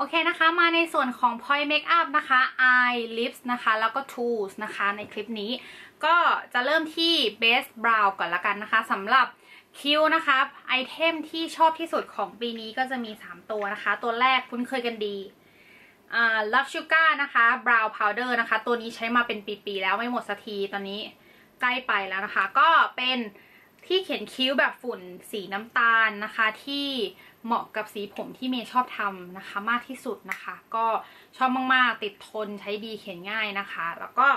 โอเคนะคะ มาในส่วนของ point makeup นะคะ eye lips นะคะ แล้วก็ tools นะคะ ในคลิปนี้ ก็จะเริ่มที่ base brow ก่อนละกันนะคะสำหรับคิ้วนะคะ ไอเทมที่ชอบที่สุดของปีนี้ก็จะมี 3 ตัวนะคะ ตัวแรกคุ้นเคยกันดีอ่า Love Sugar นะคะ brow powder นะคะ ตัวนี้ใช้มาเป็นปี ๆ แล้วไม่หมดสักทีตอนนี้ใกล้ไปแล้วนะคะ ก็เป็น ที่เขียนคิ้วแบบฝุ่นสีน้ำตาลนะคะ ที่เหมาะกับสีผมที่เมย์ชอบทำนะคะ มากที่สุดนะคะ ก็ชอบมากๆ ติดทนใช้ดีเขียนง่ายนะคะ แล้วก็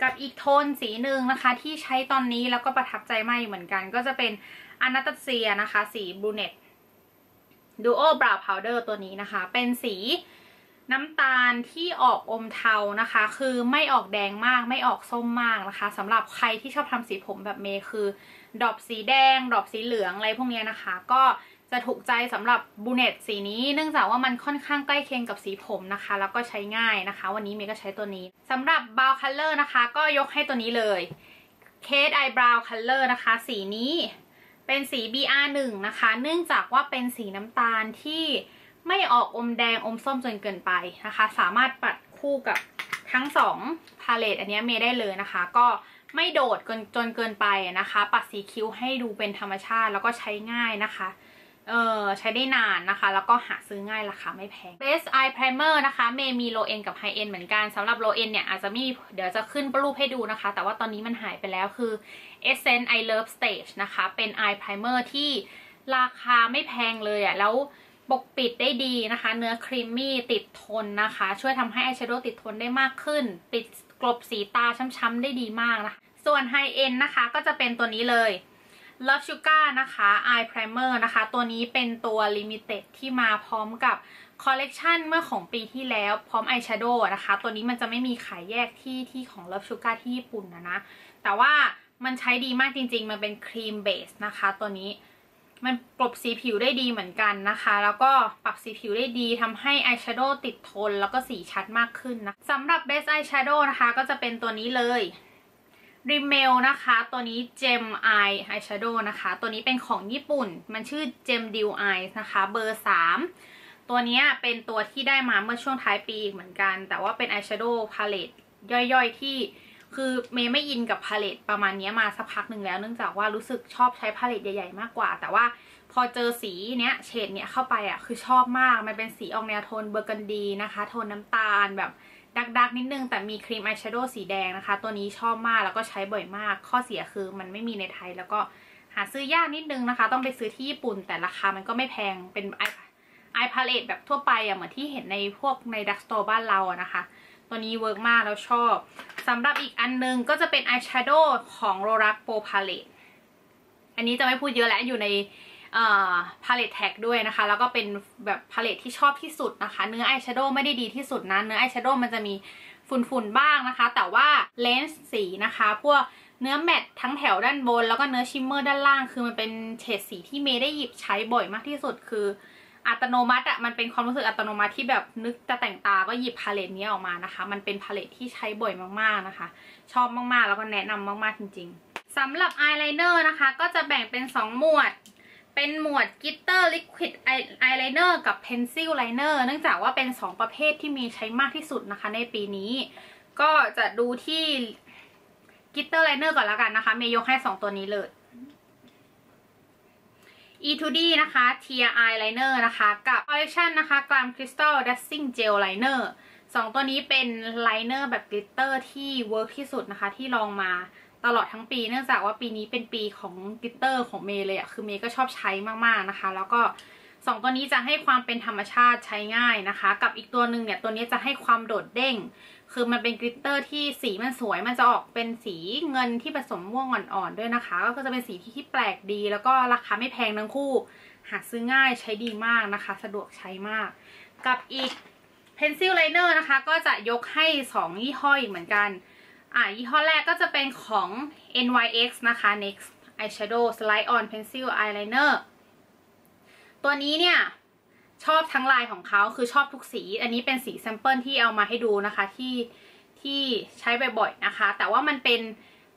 กับอีกโทนสีหนึ่งนะคะ ที่ใช้ตอนนี้แล้วก็ประทับใจมากเหมือนกัน ก็จะเป็นอนาตเซียนะคะ สีบรูเนตดูโอบราวพาวเดอร์ตัวนี้นะคะ เป็นสี น้ำตาลที่ออกอมเทานะคะ คือไม่ออกแดงมากไม่ออกส้มมากนะคะสำหรับใครที่ชอบทำสีผมแบบเมย์คือดอกสีแดงดอกสีเหลืองอะไรพวกนี้นะคะ ก็จะถูกใจสำหรับบูเนตสีนี้ เนื่องจากว่ามันค่อนข้างใกล้เคียงกับสีผมนะคะ แล้วก็ใช้ง่ายนะคะ วันนี้เมย์ก็ใช้ตัวนี้สำหรับบาวคัลเลอร์นะคะ ก็ยกให้ตัวนี้เลยเคสไอบราวคัลเลอร์นะคะ สีนี้เป็นสี BR1 นะคะ เนื่องจากว่าเป็นสีน้ำตาลที่ ไม่ออกอมแดงอมส้มจนเกินไปนะคะ สามารถปัดคู่กับทั้งสองพาเลตอันนี้เมย์ได้เลยนะคะ ก็ไม่โดดจนจนเกินไปนะคะ ปัดสีคิ้วให้ดูเป็นธรรมชาติแล้วก็ใช้ง่ายนะคะเออใช้ได้นานนะคะ แล้วก็หาซื้อง่ายราคาไม่แพง Base Eye Primer นะคะ เมย์มี low end กับ high end เหมือนกันสำหรับ low end เนี่ย อาจจะม่มีเดี๋ยวจะขึ้นรูปให้ดูนะคะ แต่ว่าตอนนี้มันหายไปแล้วคือ Essence I Love Stage นะคะ เป็น eye primer ที่ราคาไม่แพงเลยอะ่ะ แล้ว ปกปิดได้ดีนะคะ เนื้อครีมมี่ติดทนนะคะ ช่วยทำให้อายแชโดว์ติดทนได้มากขึ้น ปิดกลบสีตาช้ำๆได้ดีมากนะคะส่วน High End นะคะก็จะเป็นตัวนี้เลย Love Sugar นะคะ Eye Primer นะคะ ตัวนี้เป็นตัว Limited ที่มาพร้อมกับคอลเลกชันเมื่อของปีที่แล้วพร้อมอายแชโดว์นะคะ ตัวนี้มันจะไม่มีขายแยกที่ที่ของ Love Sugar ที่ญี่ปุ่นนะนะ แต่ว่ามันใช้ดีมากจริงๆ มันเป็นครีมเบสนะคะตัวนี้ มันกลบสีผิวได้ดีเหมือนกันนะคะ แล้วก็ปรับสีผิวได้ดีทำให้อายแชโดว์ติดทนแล้วก็สีชัดมากขึ้นนะสำหรับเบสอายแชโดว์นะคะ ก็จะเป็นตัวนี้เลยริเมลนะคะ ตัวนี้ Gem Eye Eyeshadow นะคะ ตัวนี้เป็นของญี่ปุ่น มันชื่อ Gem Dew Eyes นะคะ เบอร์ 3 ตัวนี้เป็นตัวที่ได้มาเมื่อช่วงท้ายปีเหมือนกัน แต่ว่าเป็น Eyeshadow Palette ย่อยๆ ที่ คือเมย์ไม่ยินกับพาเลตประมาณนี้มาสักพักหนึ่งแล้ว เนื่องจากว่ารู้สึกชอบใช้พาเลตใหญ่ๆมากกว่า แต่ว่าพอเจอสีเนี้ยเฉดเนี้ยเข้าไปอะคือชอบมาก มันเป็นสีออกแนวโทนเบอร์กันดีนะคะ โทนน้ำตาลแบบดักๆนิดนึง แต่มีครีมอายแชโดว์สีแดงนะคะ ตัวนี้ชอบมากแล้วก็ใช้บ่อยมาก ข้อเสียคือมันไม่มีในไทยแล้วก็หาซื้อยากนิดนึงนะคะ ต้องไปซื้อที่ญี่ปุ่น แต่ราคามันก็ไม่แพงเป็นไอไอพาเลตแบบทั่วไปอะเหมือนที่เห็นในพวกในดักสโตร์บ้านเราอะนะคะ ตัวนี้เวิร์กมากแล้วชอบสำหรับอีกอันนึงก็จะเป็นอายแชโดว์ของโรรักโปพาเลตอันนี้จะไม่พูดเยอะแล้วอยู่ในพาเลตแท็กด้วยนะคะ แล้วก็เป็นแบบพาเลตที่ชอบที่สุดนะคะ เนื้ออายแชโดว์ไม่ได้ดีที่สุดนะ เนื้ออายแชโดว์มันจะมีฝุ่นๆบ้างนะคะ แต่ว่าเลนส์สีนะคะ พวกเนื้อแมตทั้งแถวด้านบน แล้วก็เนื้อชิมเมอร์ด้านล่าง คือมันเป็นเฉดสีที่เมย์ได้หยิบใช้บ่อยมากที่สุดคือ อัตโนมัติอะมันเป็นความรู้สึกอัตโนมัติที่แบบนึกจะแต่งตาก็หยิบพาเลตนี้ออกมานะคะ มันเป็นพาเลตที่ใช้บ่อยมากๆนะคะ ชอบมากๆแล้วก็แนะนำมากๆจริง ๆสำหรับอายไลเนอร์นะคะ ก็จะแบ่งเป็น 2 หมวด เป็นหมวดกิตเตอร์ลิควิดอายไลเนอร์กับเพนซิลไลเนอร์เนื่องจากว่าเป็น 2 ประเภทที่มีใช้มากที่สุดนะคะในปีนี้ ก็จะดูที่กิตเตอร์ไลเนอร์ก่อนแล้วกันนะคะเมย์ยกให้ 2 ตัวนี้เลย E2D นะคะ Tear Eyeliner นะคะ กับ Collection นะคะ Glam Crystal Dusting Gel Liner สองตัวนี้เป็นไลเนอร์แบบกลิตเตอร์ที่เวิร์กที่สุดนะคะ ที่ลองมาตลอดทั้งปี เนื่องจากว่าปีนี้เป็นปีของกลิตเตอร์ของเมย์เลยอะคือเมย์ก็ชอบใช้มากๆนะคะ แล้วก็สองตัวนี้จะให้ความเป็นธรรมชาติใช้ง่ายนะคะ กับอีกตัวหนึ่งเนี่ยตัวนี้จะให้ความโดดเด้ง คือมันเป็นกลิตเตอร์ที่สีมันสวยมันจะออกเป็นสีเงินที่ผสมม่วงอ่อนๆด้วยนะคะ ก็จะเป็นสีที่ที่แปลกดี แล้วก็ราคาไม่แพงทั้งคู่ หาซื้อง่ายใช้ดีมากนะคะ สะดวกใช้มาก กับอีก pencil liner นะคะ ก็จะยกให้ 2 ยี่ห้ออีกเหมือนกัน อ่ายี่ห้อแรกก็จะเป็นของ NYX นะคะ Next Eyeshadow Slide On Pencil Eyeliner ตัวนี้เนี่ย ชอบทั้งลายของเขาคือชอบทุกสี อันนี้เป็นสีแซมเปิลที่เอามาให้ดูนะคะที่ที่ใช้บ่อยๆนะคะ แต่ว่ามันเป็น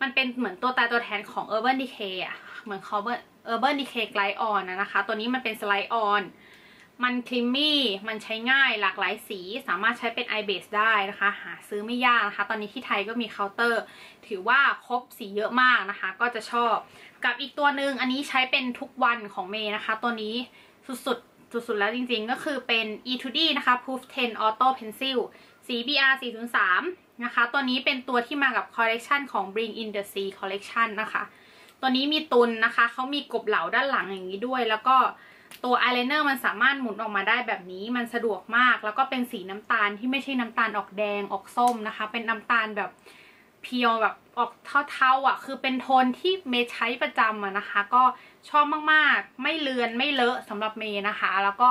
มันเป็นเหมือนตัวตาตัวแทนของ Urban Decay อะเหมือน Urban Urban Decay Glide On นะคะ ตัวนี้มันเป็น Slide On มันครีมมี่ มันใช้ง่ายหลากหลายสี สามารถใช้เป็น eye base ได้นะคะ หาซื้อไม่ยากนะคะ ตอนนี้ที่ไทยก็มีเคาน์เตอร์ ถือว่าครบสีเยอะมากนะคะ ก็จะชอบ กับอีกตัวหนึ่งอันนี้ใช้เป็นทุกวันของเมย์นะคะ ตัวนี้สุดๆ สุดๆ แล้วจริงๆ ก็คือเป็น E2D นะคะ Proof 10 Auto Pencil สี BR 403นะคะ ตัวนี้เป็นตัวที่มากับคอลเลกชันของ Bring in the Sea Collection นะคะ ตัวนี้มีตุนนะคะ เขามีกบเหลาด้านหลังอย่างนี้ด้วย แล้วก็ตัวอายไลเนอร์มันสามารถหมุนออกมาได้แบบนี้ มันสะดวกมาก แล้วก็เป็นสีน้ำตาลที่ไม่ใช่น้ำตาลออกแดงออกส้มนะคะ เป็นน้ำตาลแบบเพียวแบบออกเทาๆอะ คือเป็นโทนที่เมย์ใช้ประจำอะนะคะ ก็ชอบมากๆ ไม่เลือนไม่เลอะสำหรับเมย์นะคะ แล้วก็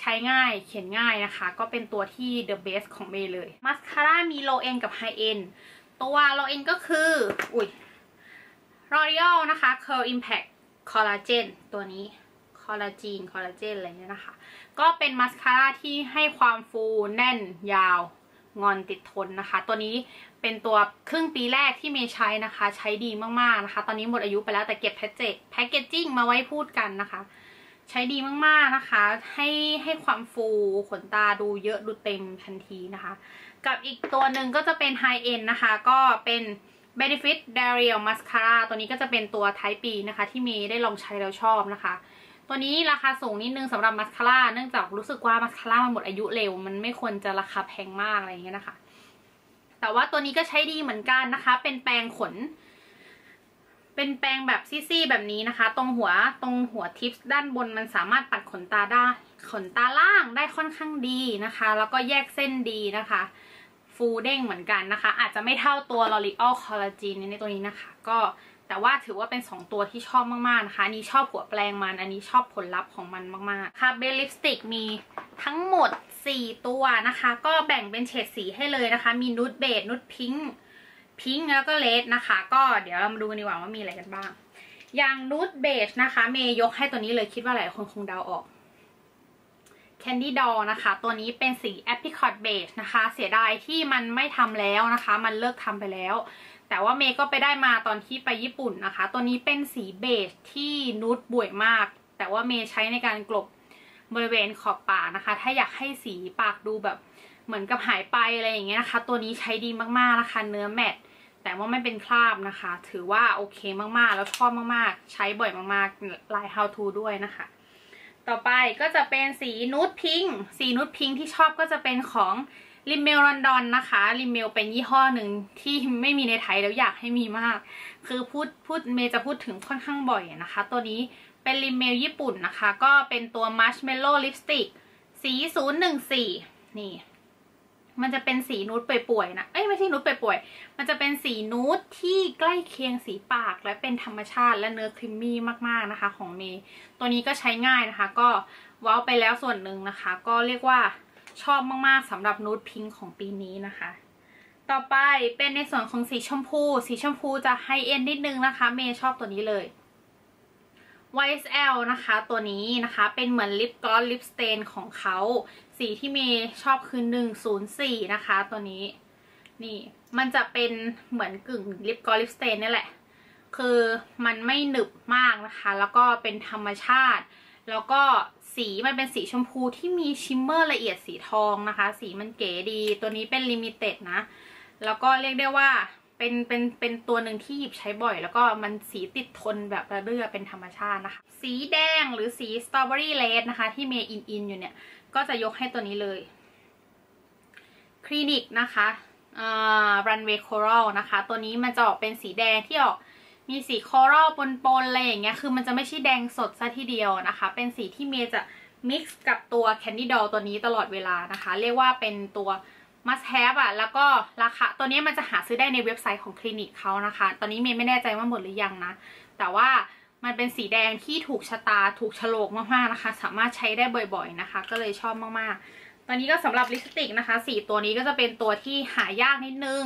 ใช้ง่ายเขียนง่ายนะคะ ก็เป็นตัวที่ the best ของเมย์เลยมาสคาร่ามี low end กับ high end ตัว low end ก็คือ อุ้ย L'Oreal นะคะ Curl Impact Collagen ตัวนี้คอลลาจีนคอลลาเจนอะไรเงี้ยนะคะ ก็เป็นมาสคาร่าที่ให้ความฟูแน่นยาวงอนติดทนนะคะ ตัวนี้ เป็นตัวครึ่งปีแรกที่เมย์ใช้นะคะ ใช้ดีมากๆนะคะ ตอนนี้หมดอายุไปแล้วแต่เก็บแพ็กเกจแพ็กเกจจิ้งมาไว้พูดกันนะคะ ใช้ดีมากๆนะคะ ให้ให้ความฟูขนตาดูเยอะดูเต็มทันทีนะคะ กับอีกตัวหนึ่งก็จะเป็นไฮเอ็นนะคะ ก็เป็น Benefit Dariel Mascara ตัวนี้ก็จะเป็นตัว Type B นะคะ ที่เมย์ได้ลองใช้แล้วชอบนะคะ ตัวนี้ราคาสูงนิดนึงสำหรับมัสคาร่าเนื่องจากรู้สึกว่ามัสคาร่ามันหมดอายุเร็ว มันไม่ควรจะราคาแพงมากอะไรอย่างเงี้ยนะคะ แต่ว่าตัวนี้ก็ใช้ดีเหมือนกันนะคะ เป็นแปรงขน เป็นแปรงแบบซี่ๆแบบนี้นะคะ ตรงหัวตรงหัวทิปส์ด้านบนมันสามารถปัดขนตาได้ ขนตาล่างได้ค่อนข้างดีนะคะ แล้วก็แยกเส้นดีนะคะ ฟูเด้งเหมือนกันนะคะ อาจจะไม่เท่าตัว L'Oreal Collagen ในตัวนี้นะคะ ก็แต่ว่าถือว่าเป็น 2 ตัวที่ชอบมาก ๆ นะคะ อันนี้ชอบหัวแปลงมัน อันนี้ชอบผลลัพธ์ของมันมาก ๆ ค่ะ เบลลิปสติกมีทั้งหมด 4 ตัวนะคะ ก็แบ่งเป็นเฉดสีให้เลยนะคะ มีนูดเบดนูดพิงค์พิงค์แล้วก็เลดนะคะ ก็เดี๋ยวเรามาดูกันดีกว่าว่ามีอะไรกันบ้าง อย่างนูดเบจนะคะ เมย์ยกให้ตัวนี้เลยคิดว่าหลายคนคงเดาออก Candy Doll นะคะ ตัวนี้เป็นสี Apricot Beige นะคะ เสียดายที่มันไม่ทำแล้วนะคะ มันเลิกทำไปแล้ว แต่ว่าเมย์ก็ไปได้มาตอนที่ไปญี่ปุ่นนะคะ ตัวนี้เป็นสีเบจที่นูดบ่วยมาก แต่ว่าเมย์ใช้ในการกลบ บริเวณขอบปากนะคะ ถ้าอยากให้สีปากดูแบบเหมือนกับหายไปอะไรอย่างเงี้ยนะคะ ตัวนี้ใช้ดีมากๆนะคะ เนื้อแมตแต่ว่าไม่เป็นคราบนะคะ ถือว่าโอเคมากๆ แล้วชอบมากๆ ใช้บ่อยมากๆ ลาย how to ด้วยนะคะ ต่อไปก็จะเป็นสีนูดพิงค์ สีนูดพิงค์ที่ชอบก็จะเป็นของริมเมลลอนดอนนะคะริมเมลเป็นยี่ห้อหนึ่งที่ไม่มีในไทยแล้วอยากให้มีมาก คือพูดพูดเมย์จะพูดถึงค่อนข้างบ่อยนะคะ ตัวนี้ เป็นริมเมลญี่ปุ่นนะคะ ก็เป็นตัวมัชเมลโล่ลิปสติกสี014นี่ มันจะเป็นสีนูดป่วยๆนะ เอ้ยไม่ใช่นูดป่วยๆมันจะเป็นสีนูดที่ใกล้เคียงสีปากและเป็นธรรมชาติและเนื้อครีมมี่มากๆนะคะ ของเมย์ตัวนี้ก็ใช้ง่ายนะคะ ก็ว้าวไปแล้วส่วนหนึ่งนะคะ ก็เรียกว่าชอบมากๆสำหรับนูดพิงค์ของปีนี้นะคะ ต่อไปเป็นในส่วนของสีชมพู สีชมพูจะไฮเอ็นนิดนึงนะคะ เมย์ชอบตัวนี้เลย YSL นะคะ ตัวนี้นะคะเป็นเหมือนลิปกลอสลิปสเตนของเขาสีที่เมย์ชอบคือ 104 นะคะ ตัวนี้ นี่มันจะเป็นเหมือนกึ่งลิปกลอสลิปสเตนนี่แหละ คือมันไม่หนึบมากนะคะ แล้วก็เป็นธรรมชาติ แล้วก็สีมันเป็นสีชมพูที่มีชิมเมอร์ละเอียดสีทองนะคะ สีมันเก๋ดี ตัวนี้เป็นลิมิเต็ดนะ แล้วก็เรียกได้ว่า เป็นเป็นเป็นตัวหนึ่งที่หยิบใช้บ่อย แล้วก็มันสีติดทนแบบระเรื่อเป็นธรรมชาตินะคะ สีแดงหรือสีสตรอเบอรี่เลดนะคะ ที่เมย์อินอินอยู่เนี่ย ก็จะยกให้ตัวนี้เลย คลินิกนะคะอ่ารันเวย์โครัลนะคะ ตัวนี้มันจะออกเป็นสีแดงที่ออกมีสีคอรัลปนๆอะไรอย่างเงี้ย คือมันจะไม่ใช่แดงสดซะทีเดียวนะคะ เป็นสีที่เมย์จะมิกซ์กับตัวแคนดี้ดอลตัวนี้ตลอดเวลานะคะ เรียกว่าเป็นตัว must have อะแล้วก็ราคาตัวนี้มันจะหาซื้อได้ในเว็บไซต์ของคลินิกเขานะคะ ตอนนี้เมย์ไม่แน่ใจว่าหมดหรือยังนะ แต่ว่ามันเป็นสีแดงที่ถูกชะตาถูกฉลกมากๆนะคะ สามารถใช้ได้บ่อยๆนะคะ ก็เลยชอบมากๆ ตอนนี้ก็สำหรับลิปสติกนะคะสีตัวนี้ก็จะเป็นตัวที่หายากนิดนึง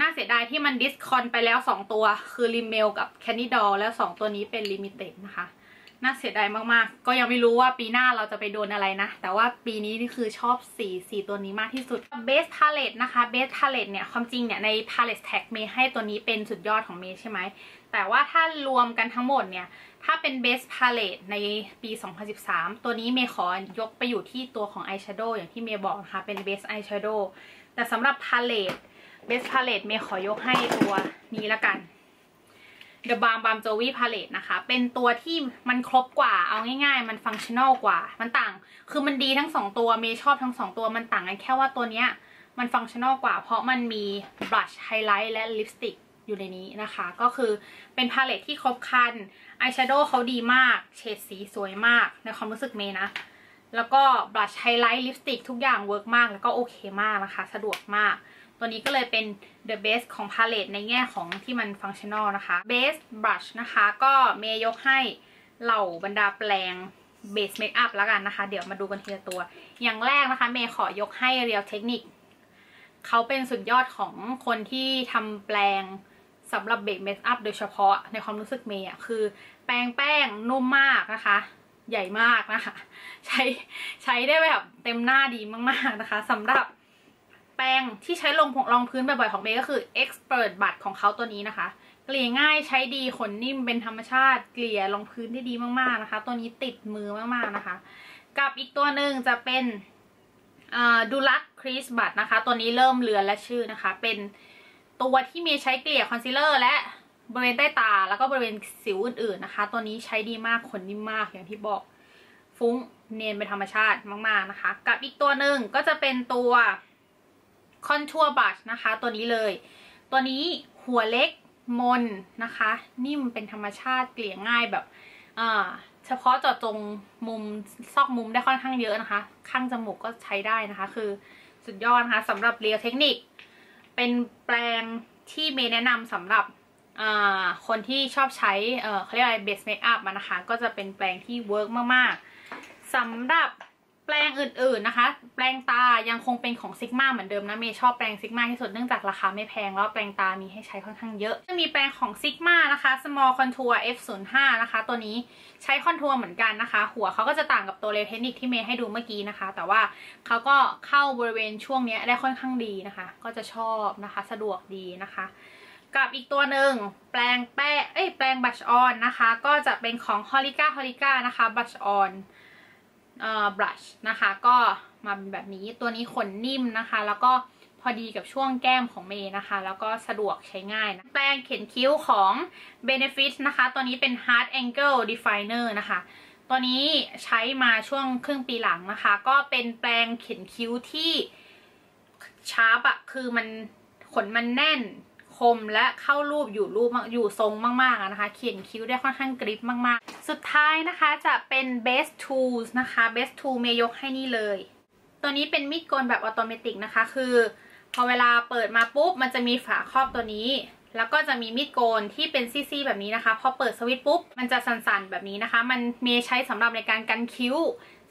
น่าเสียดายที่มันดิสคอนไปแล้ว 2 ตัว คือริมเมลกับแคนดี้ดอลแล้ว 2 ตัวนี้เป็นลิมิเต็ดนะคะ น่าเสียดายมากๆ ก็ยังไม่รู้ว่าปีหน้าเราจะไปโดนอะไรนะ แต่ว่าปีนี้นี่คือชอบสีสีตัวนี้มากที่สุด Base Palette นะคะ Base Palette เนี่ย ความจริงเนี่ย ใน Palette Tag เมย์ให้ตัวนี้เป็นสุดยอดของเมย์ใช่ไหม แต่ว่าถ้ารวมกันทั้งหมดเนี่ย ถ้าเป็น Base Palette ในปี 2013 ตัวนี้เมย์ขอยกไปอยู่ที่ตัวของ Eyeshadow อย่างที่เมย์บอกนะคะ เป็น Base Eyeshadow แต่สำหรับ Palette Base Palette เมย์ขอยกให้ตัวนี้ละกัน The Balm Balm Jovi Palette นะคะ เป็นตัวที่มันครบกว่า เอาง่ายๆ มันฟังชั่นอลกว่า มันต่าง คือมันดีทั้งสองตัว เมย์ชอบทั้งสองตัว มันต่างกันแค่ว่าตัวเนี้ย มันฟังชั่นอลกว่า เพราะมันมีบลัชไฮไลท์และลิปสติกอยู่ในนี้นะคะ ก็คือเป็นพาเลตที่ครบคัน อายแชโดว์เขาดีมาก เฉดสีสวยมาก ในความรู้สึกเมย์นะ แล้วก็บลัชไฮไลท์ลิปสติกทุกอย่างเวิร์กมาก แล้วก็โอเคมากนะคะ สะดวกมาก ตัวนี้ก็เลยเป็น the best ของพาเลตในแง่ของที่มันฟังชั่นอลนะคะ base brush นะคะ ก็เมย์ยกให้เหล่าบรรดาแปลง base makeup แล้วกันนะคะ เดี๋ยวมาดูกันทีละตัว อย่างแรกนะคะ เมย์ขอยกให้ Real Technique เขาเป็นสุดยอดของคนที่ทำแปลงสำหรับเบรกเมคอัพโดยเฉพาะในความรู้สึกเมย์อะคือแปรงแป้งนุ่มมากนะคะ ใหญ่มากนะคะ ใช้ใช้ได้แบบเต็มหน้าดีมากๆนะคะสำหรับ แปรงที่ใช้ลงรองพื้นบ่อยๆของเมย์ก็คือ Expert บัตของเขาตัวนี้นะคะ เกลี่ยง่ายใช้ดีขนนิ่มเป็นธรรมชาติ เกลี่ยรองพื้นได้ดีมากๆนะคะ ตัวนี้ติดมือมากๆนะคะ กับอีกตัวหนึ่งจะเป็นดูลักครีสบัตนะคะ ตัวนี้เริ่มเลือนและชื่อนะคะ เป็นตัวที่เมีใช้เกลี่ยคอนซีลเลอร์และบริเวณใต้ตา แล้วก็บริเวณสิวอื่นๆนะคะ ตัวนี้ใช้ดีมากขนนิ่มมากอย่างที่บอก ฟุ้งเนียนเป็นธรรมชาติมากๆนะคะ กับอีกตัวหนึ่งก็จะเป็นตัว คอนทัวร์บัชนะคะ ตัวนี้เลย ตัวนี้หัวเล็กมนนะคะ นิ่มเป็นธรรมชาติเกลี่ยง่ายแบบเฉพาะเจาะจงมุมซอกมุมได้ค่อนข้างเยอะนะคะ ข้างจมูกก็ใช้ได้นะคะ คือสุดยอดนะคะสำหรับเรียวเทคนิค เป็นแปลงที่เมย์แนะนำสำหรับคนที่ชอบใช้เขาเรียกอะไรเบสเมคอัพมานะคะ ก็จะเป็นแปลงที่เวิร์กมาก ๆสำหรับ แปลงอื่นๆนะคะ แปลงตายังคงเป็นของซิกมาเหมือนเดิมนะเมย์ชอบแปลงซิกมาที่สุดเนื่องจากราคาไม่แพงแล้วแปลงตามีให้ใช้ค่อนข้างเยอะ จะมีแปลงของซิกมานะคะ small contour f05 นะคะ ตัวนี้ใช้คอนทัวร์เหมือนกันนะคะ หัวเขาก็จะต่างกับตัวเลเทคนิคที่เมย์ให้ดูเมื่อกี้นะคะ แต่ว่าเขาก็เข้าบริเวณช่วงนี้ได้ค่อนข้างดีนะคะ ก็จะชอบนะคะ สะดวกดีนะคะกับอีกตัวหนึ่งแปลงแป้เอ้ยแปลงบัชออนนะคะ ก็จะเป็นของ h o l i า a h o l i านะคะบัชออน เอ่อบลัชนะคะ ก็มาเป็นแบบนี้ตัวนี้ขนนิ่มนะคะ แล้วก็พอดีกับช่วงแก้มของเมย์นะคะ แล้วก็สะดวกใช้ง่ายนะแปรงเขียนคิ้วของ Benefit นะคะ ตัวนี้เป็น Hard Angle Definer นะคะตัวนี้ใช้มาช่วงครึ่งปีหลังนะคะ ก็เป็นแปรงเขียนคิ้วที่ชาร์ปอะคือมันขนมันแน่น คมและเข้ารูปอยู่รูปอยู่ทรงมากๆนะคะ เขียนคิ้วได้ค่อนข้างกริปมากๆ สุดท้ายนะคะจะเป็น best tools นะคะ best tool เมยกให้นี่เลย ตัวนี้เป็นมีดโกนแบบอัตโนมัตินะคะ คือ พอเวลาเปิดมาปุ๊บ มันจะมีฝาครอบตัวนี้ แล้วก็จะมีมีดโกนที่เป็นซี่ๆแบบนี้นะคะ พอเปิดสวิตช์ปุ๊บ มันจะสั่นๆแบบนี้นะคะ มันเมย์ใช้สำหรับในการกันคิ้ว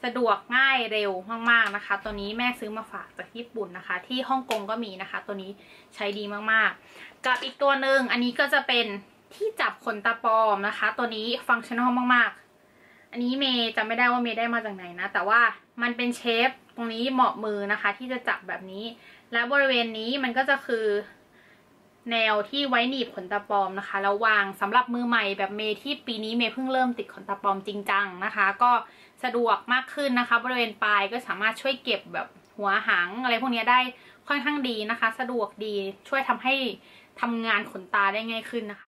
สะดวกง่ายเร็วมากๆนะคะ ตัวนี้แม่ซื้อมาฝากจากญี่ปุ่นนะคะ ที่ฮ่องกงก็มีนะคะ ตัวนี้ใช้ดีมากๆ กับอีกตัวหนึ่งอันนี้ก็จะเป็นที่จับขนตาปลอมนะคะ ตัวนี้ฟังชั่นอลมากๆ อันนี้เมย์จำไม่ได้ว่าเมย์ได้มาจากไหนนะ แต่ว่ามันเป็นเชฟตรงนี้เหมาะมือนะคะ ที่จะจับแบบนี้ และบริเวณนี้มันก็จะคือแนวที่ไว้หนีบขนตาปลอมนะคะแล้ววางสำหรับมือใหม่แบบเมย์ที่ปีนี้เมย์เพิ่งเริ่มติดขนตาปลอมจริงจังนะคะ ก็ สะดวกมากขึ้นนะคะ บริเวณปลายก็สามารถช่วยเก็บแบบหัวหางอะไรพวกนี้ได้ค่อนข้างดีนะคะ สะดวกดีช่วยทำให้ทำงานขนตาได้ง่ายขึ้นนะคะ